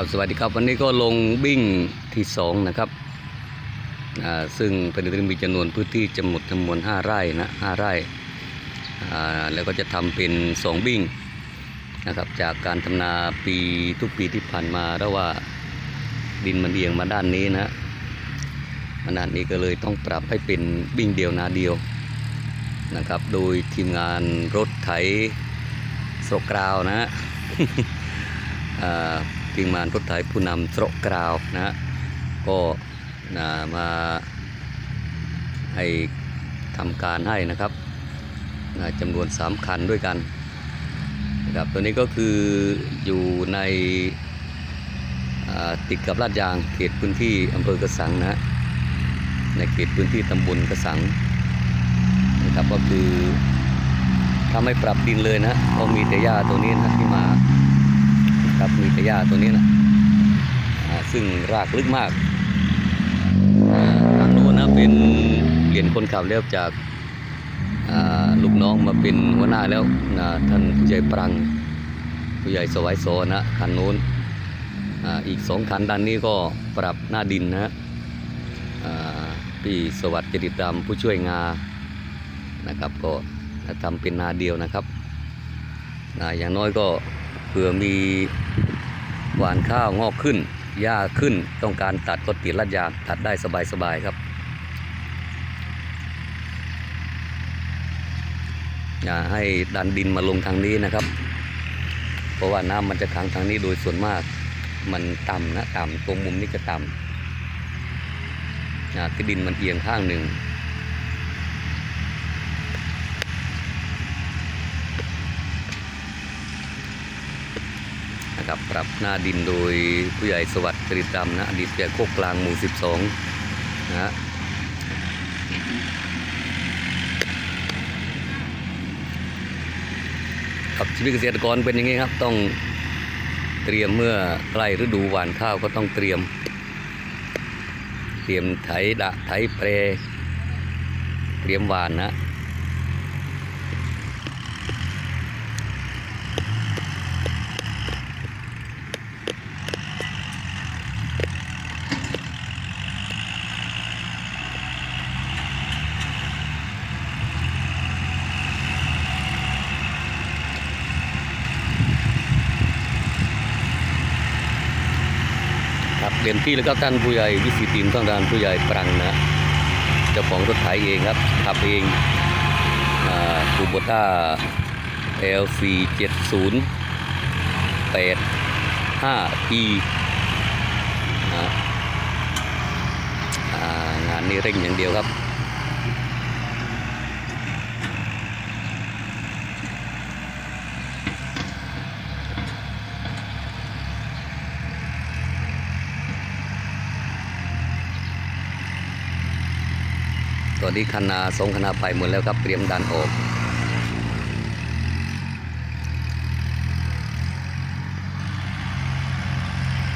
ครับสวัสดีครับวันนี้ก็ลงบิ้งที่สองนะครับซึ่งเป็นมีจำนวนพื้นที่จำหนดจำนวนห้าไร่นะห้าไร่แล้วก็จะทำเป็นสองบิ้งนะครับจากการทำนาปีทุกปีที่ผ่านมาแล้วว่าดินมันเอียงมาด้านนี้นะมาด้านนี้ก็เลยต้องปรับให้เป็นบิ้งเดียวนาเดียวนะครับโดยทีมงานรถไถสกราวนะอ่า ทีมงานรถไถผู้นำสระกราวนะฮะก็นะมาให้ทำการให้นะครับนะจำนวน 3 คันด้วยกันนะครับตัวนี้ก็คืออยู่ในติดกับลาดยางเขตพื้นที่อำเภอกระสังนะในเขตพื้นที่ตำบลกระสังนะครับก็คือทำให้ปรับดินเลยนะก็มีแต่หญ้าตัวนี้นะที่มา มีแต่หญ้าตัวนี้นะซึ่งรากลึกมากทางโน้นนะเป็นเปลี่ยนคนขับแล้วจากลูกน้องมาเป็นหัวหน้าแล้วนะท่านผู้ใหญ่ปรัง ผู้ใหญ่สวัยโซนะคันโน้นออีกสองคันด้านนี้ก็ปรับหน้าดินนะพี่สวัสดิ์จริตรำผู้ช่วยงานะครับก็ทำเป็นนาเดียวนะครับ อย่างน้อยก็เผื่อมี หวานข้าวงอกขึ้นหญ้าขึ้นต้องการตัดก็ติดลัดยางตัดได้สบายๆครับอย่าให้ดันดินมาลงทางนี้นะครับ เพราะว่าน้ำมันจะขังทางนี้โดยส่วนมาก มันต่ำนะต่ำตรงมุมนี้จะต่ำที่ดินมันเอียงข้างหนึ่ง นะครับ ปรับหน้าดินโดยผู้ใหญ่สวัสดิ์กริตดำนะอดีตผู้ใหญ่โคกกลางหมู่ 12 นะฮะครับชีวิตเกษตรกรเป็นอย่างนี้ครับ ต้องเตรียมเมื่อใกล้ฤดูหว่านข้าวก็ต้องเตรียม เตรียมไถดะไถเปร เตรียมหวานนะ ครับเต็มที่แล้วก็ท่านผู้ใหญ่วิสิตินท่านดานผู้ใหญ่ปรังนะเจ้าของรถไถเองครับขับเองคูโบต้า LC 70 85 E นะงานนี้เร่งอย่างเดียวครับ ตอนนี้คณะสองคณะไปหมดแล้วครับเตรียมดันออก